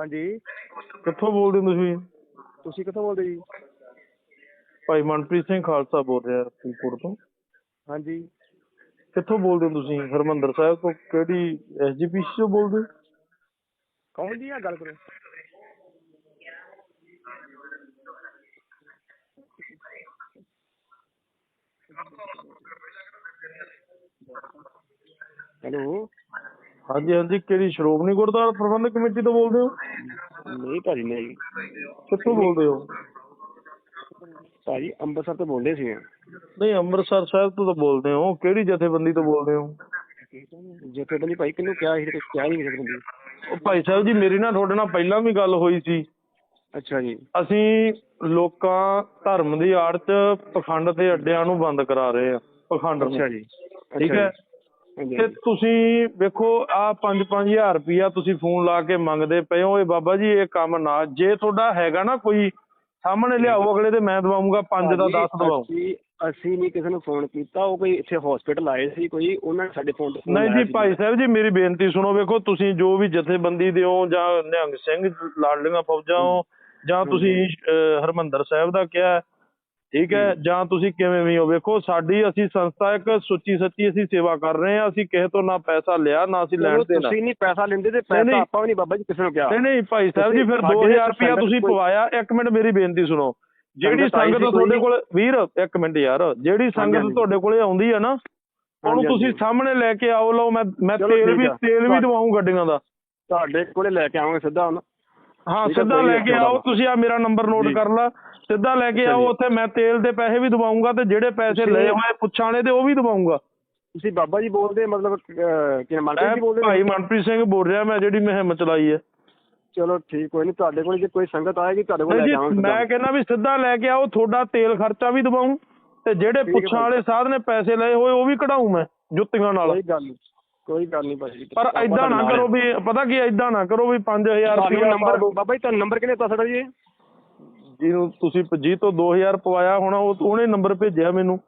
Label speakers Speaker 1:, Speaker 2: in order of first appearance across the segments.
Speaker 1: ਹਾਂਜੀ।
Speaker 2: ਕਿੱਥੋਂ ਬੋਲਦੇ ਹੋ ਤੁਸੀਂ?
Speaker 1: ਤੁਸੀਂ ਕਿੱਥੋਂ ਬੋਲਦੇ ਜੀ?
Speaker 2: ਭਾਈ ਮਨਪ੍ਰੀਤ ਸਿੰਘ ਖਾਲਸਾ ਬੋਲ ਰਿਹਾ ਫਰੀਦਕੋਟ ਤੋਂ।
Speaker 1: ਹਾਂਜੀ।
Speaker 2: ਕਿੱਥੋਂ ਬੋਲਦੇ ਹੋ ਤੁਸੀਂ? ਹਰਮੰਦਰ ਸਾਹਿਬ ਤੋਂ ਕਿਹੜੀ ਐਸਜੀਪੀਸੀ ਤੋਂ ਬੋਲਦੇ ਹੋ?
Speaker 1: ਕੌਣ ਜੀ ਆ ਗੱਲ ਕਰੋ? ਹੈਲੋ।
Speaker 2: ਹਾਂਜੀ ਹਾਂਜੀ ਕਿਹੜੀ ਸ਼੍ਰੋਮਣੀ ਗੁਰਦੁਆਰਾ ਪ੍ਰਬੰਧਕ ਕਮੇਟੀ ਤੋਂ ਬੋਲਦੇ ਹੋ?
Speaker 1: ਨਹੀਂ ਭਾਜੀ ਨਹੀਂ।
Speaker 2: ਕਿੱਥੋਂ ਬੋਲਦੇ ਹੋ?
Speaker 1: ਭਾਜੀ ਅੰਮ੍ਰਿਤਸਰ ਤੋਂ ਬੋਲਦੇ ਸੀ
Speaker 2: ਨਹੀਂ ਅੰਮ੍ਰਿਤਸਰ ਸਾਹਿਬ ਤੋਂ ਤਾਂ ਬੋਲਦੇ ਹੋ। ਕਿਹੜੀ ਜਥੇਬੰਦੀ ਤੋਂ ਬੋਲਦੇ ਹੋ?
Speaker 1: ਜਿੱਥੇ ਬੰਦੀ ਭਾਈ ਕਿਹਨੂੰ ਕਿਹਾ ਸੀ? ਤੇ ਕਿਹਾ ਨਹੀਂ ਕਿਸੇ ਬੰਦੀ
Speaker 2: ਉਹ ਭਾਈ ਸਾਹਿਬ ਜੀ ਮੇਰੀ ਨਾ ਤੁਹਾਡੇ ਨਾਲ ਪਹਿਲਾਂ ਵੀ ਗੱਲ ਹੋਈ ਸੀ।
Speaker 1: ਅੱਛਾ ਜੀ।
Speaker 2: ਅਸੀਂ ਲੋਕਾਂ ਧਰਮ ਦੀ ਆੜ 'ਚ ਪਖੰਡ ਤੇ ਅੱਡਿਆਂ ਨੂੰ ਬੰਦ ਕਰਾ ਰਹੇ ਆ ਪਖੰਡ ਨੂੰ।
Speaker 1: ਅੱਛਾ ਜੀ।
Speaker 2: ਠੀਕ ਹੈ? ਤੇ ਤੁਸੀਂ ਵੇਖੋ ਆ 5-5000 ਰੁਪਿਆ ਤੁਸੀਂ ਫੋਨ ਲਾ ਕੇ ਮੰਗਦੇ ਪਏ ਹੋ। ਇਹ ਬਾਬਾ ਜੀ ਇਹ ਕੰਮ ਨਾ ਜੇ ਤੁਹਾਡਾ ਹੈਗਾ ਨਾ ਕੋਈ ਸਾਹਮਣੇ ਲਿਆਓ ਅਗਲੇ ਤੇ ਮੈਂ ਦਵਾਉਂਗਾ 5 ਦਾ 10 ਦਵਾਉ
Speaker 1: ਅਸੀਂ ਨਹੀਂ ਕਿਸੇ ਨੂੰ ਫੋਨ ਕੀਤਾ ਉਹ ਕੋਈ ਇੱਥੇ ਹਸਪੀਟਲ ਆਏ ਸੀ ਕੋਈ ਉਹਨਾਂ ਨੇ ਸਾਡੇ ਫੋਨ ਤੇ
Speaker 2: ਨਹੀਂ ਜੀ। ਭਾਈ ਸਾਹਿਬ ਜੀ ਮੇਰੀ ਬੇਨਤੀ ਸੁਣੋ ਵੇਖੋ ਤੁਸੀਂ ਜੋ ਵੀ ਜਥੇਬੰਦੀ ਦੇ ਹੋ ਜਾਂ ਨਿਹੰਗ ਸਿੰਘ ਲਾਡਲੀਆਂ ਫੌਜਾਂ ਹੋ ਜਾਂ ਤੁਸੀਂ ਹਰਮੰਦਰ ਸਾਹਿਬ ਦਾ ਕਿਹਾ ਠੀਕ ਹੈ ਜਾਂ ਤੁਸੀਂ ਕਿਵੇਂ ਵੀ ਹੋ ਵੇਖੋ ਸਾਡੀ ਅਸੀਂ ਸੰਸਥਾ ਇੱਕ ਸੁੱਚੀ ਸੱਚੀ ਅਸੀਂ ਸੇਵਾ ਕਰ ਰਹੇ ਹਾਂ ਅਸੀਂ ਕਿਸੇ ਤੋਂ ਨਾ ਪੈਸਾ ਲਿਆ ਨਾ ਅਸੀਂ ਲੈਣ ਦੇਣਾ
Speaker 1: ਤੁਸੀਂ ਨਹੀਂ ਪੈਸਾ ਲੈਂਦੇ ਤੇ ਪੈਸਾ। ਆਪਾਂ ਵੀ ਨਹੀਂ ਬਾਬਾ ਜੀ ਕਿਸੇ ਨੂੰ ਕਿਹਾ
Speaker 2: ਨਹੀਂ ਨਹੀਂ ਭਾਈ ਸਾਹਿਬ ਜੀ ਫਿਰ
Speaker 1: ਸਾਡੇ
Speaker 2: 2000 ਰੁਪਇਆ ਤੁਸੀਂ ਪਵਾਇਆ ਇੱਕ ਮਿੰਟ ਮੇਰੀ ਬੇਨਤੀ ਸੁਣੋ ਜਿਹੜੀ
Speaker 1: ਸੰਗਤ
Speaker 2: ਤੁਹਾਡੇ? ਕੋਲ ਵੀਰ ਇੱਕ ਮਿੰਟ ਯਾਰ ਜਿਹੜੀ ਸੰਗਤ। ਤੁਹਾਡੇ ਕੋਲੇ ਆਉਂਦੀ ਹੈ ਨਾ ਉਹਨੂੰ ਤੁਸੀਂ। ਸਾਹਮਣੇ ਲੈ ਕੇ ਆਓ ਲਓ ਮੈਂ ਮੈਂ ਤੇਲ ਵੀ
Speaker 1: ਆ।
Speaker 2: ਤੇਲ ਵੀ ਦਵਾਉਂ ਗੱਡੀਆਂ ਦਾ
Speaker 1: ਤੁਹਾਡੇ ਕੋਲੇ ਲੈ ਕੇ ਆਵਾਂਗੇ ਸਿੱਧਾ ਹੁਣ
Speaker 2: ਹਾਂ ਸਿੱਧਾ ਲੈ ਕੇ ਆਓ। ਤੁਸੀਂ ਆ ਮੇਰਾ ਨੰਬਰ ਨੋਟ। ਕਰ ਲਾ ਸਿੱਧਾ ਲੈ ਕੇ ਆਓ। ਉੱਥੇ ਮੈਂ ਤੇਲ ਦੇ ਪੈਸੇ ਵੀ ਦਵਾਉਂਗਾ ਤੇ ਜਿਹੜੇ ਪੈਸੇ ਲਏ ਹੋਏ ਪੁੱਛਾਂ ਵਾਲੇ ਤੇ ਉਹ ਵੀ ਦਵਾਉਂਗਾ
Speaker 1: ਤੁਸੀਂ ਬਾਬਾ ਜੀ ਬੋਲਦੇ ਮਤਲਬ ਕਿ ਮਨਪ੍ਰੀਤ ਜੀ ਬੋਲਦੇ
Speaker 2: ਭਾਈ ਮਨਪ੍ਰੀਤ ਸਿੰਘ ਬੋਲ ਰਿਹਾ ਮੈਂ ਜਿਹੜੀ ਮੁਹਿੰਮ ਚਲਾਈ ਹੈ
Speaker 1: ਚਲੋ ਠੀਕ ਕੋਈ ਨਹੀਂ ਤੁਹਾਡੇ ਕੋਲ ਜੇ ਕੋਈ ਸੰਗਤ ਆਏਗੀ ਤੁਹਾਡੇ ਕੋਲ ਲੈ
Speaker 2: ਨਹੀਂ
Speaker 1: ਕੇ
Speaker 2: ਜੀ
Speaker 1: ਆਵਾਂਗੇ
Speaker 2: ਮੈਂ ਕਹਿੰਦਾ ਵੀ ਸਿੱਧਾ ਲੈ ਕੇ ਆਓ ਤੁਹਾਡਾ ਤੇਲ ਖਰਚਾ ਵੀ ਦਵਾਉਂ ਤੇ ਜਿਹੜੇ ਪੁੱਛਾਂ। ਵਾਲੇ ਸਾਧ ਨੇ ਪੈਸੇ ਲਏ ਹੋਏ ਉਹ ਵੀ ਕਢਾਉਂ ਮੈਂ ਜੁੱਤੀਆਂ ਨਾਲ
Speaker 1: ਕੋਈ ਗੱਲ ਨਹੀਂ ਕੋਈ ਗੱਲ ਨਹੀਂ ਭਾਜੀ
Speaker 2: ਪਰ ਐਦਾਂ ਨਾ ਕਰੋ। ਵੀ ਪਤਾ ਕੀ ਐਦਾਂ ਨਾ ਕਰੋ ਵੀ 5000
Speaker 1: ਤੁਹਾਨੂੰ
Speaker 2: ਰੁਪਏ
Speaker 1: ਨੰਬਰ ਬਾਬਾ ਜੀ ਤੁਹਾਨੂੰ ਨੰਬਰ ਕਿਹਨੇ ਦਿੱਤਾ ਸਾਡਾ ਜੀ? ਇਹ?
Speaker 2: ਜਿਹਨੂੰ ਤੁਸੀਂ ਜੀ ਤੋਂ 2000 ਪਵਾਇਆ ਹੋਣਾ ਉਹ ਉਹਨੇ ਨੰਬਰ ਭੇਜਿਆ ਮੈਨੂੰ।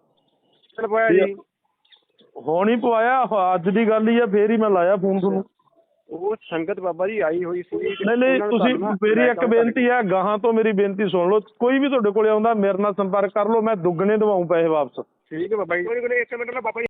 Speaker 1: ਪਾਇਆ ਜੀ?
Speaker 2: ਹੁਣ ਹੀ ਪਵਾਇਆ ਅੱਜ ਦੀ ਗੱਲ ਹੀ ਆ ਫੇਰ ਹੀ ਮੈਂ ਲਾਇਆ ਫੋਨ ਤੁਹਾਨੂੰ।
Speaker 1: ਉਹ ਸੰਗਤ ਬਾਬਾ ਜੀ ਆਈ ਹੋਈ ਸੀ।
Speaker 2: ਨਹੀਂ ਨਹੀਂ ਤੁਸੀਂ ਮੇਰੀ ਇੱਕ ਬੇਨਤੀ ਹੈ ਗਾਹਾਂ ਤੋਂ ਮੇਰੀ ਬੇਨਤੀ ਸੁਣ ਲਓ। ਕੋਈ ਵੀ ਤੁਹਾਡੇ ਕੋਲੇ ਆਉਂਦਾ ਮੇਰੇ ਨਾਲ ਸੰਪਰਕ ਕਰ ਲਓ ਮੈਂ ਦੁੱਗਣੇ ਦਵਾਉਂ ਪੈਸੇ ਵਾਪਸ।
Speaker 1: ਠੀਕ ਹੈ ਬਾਬਾ ਜੀ। ਇੱਕ ਮਿੰਟ ਨਾ ਬਾਬਾ ਜੀ।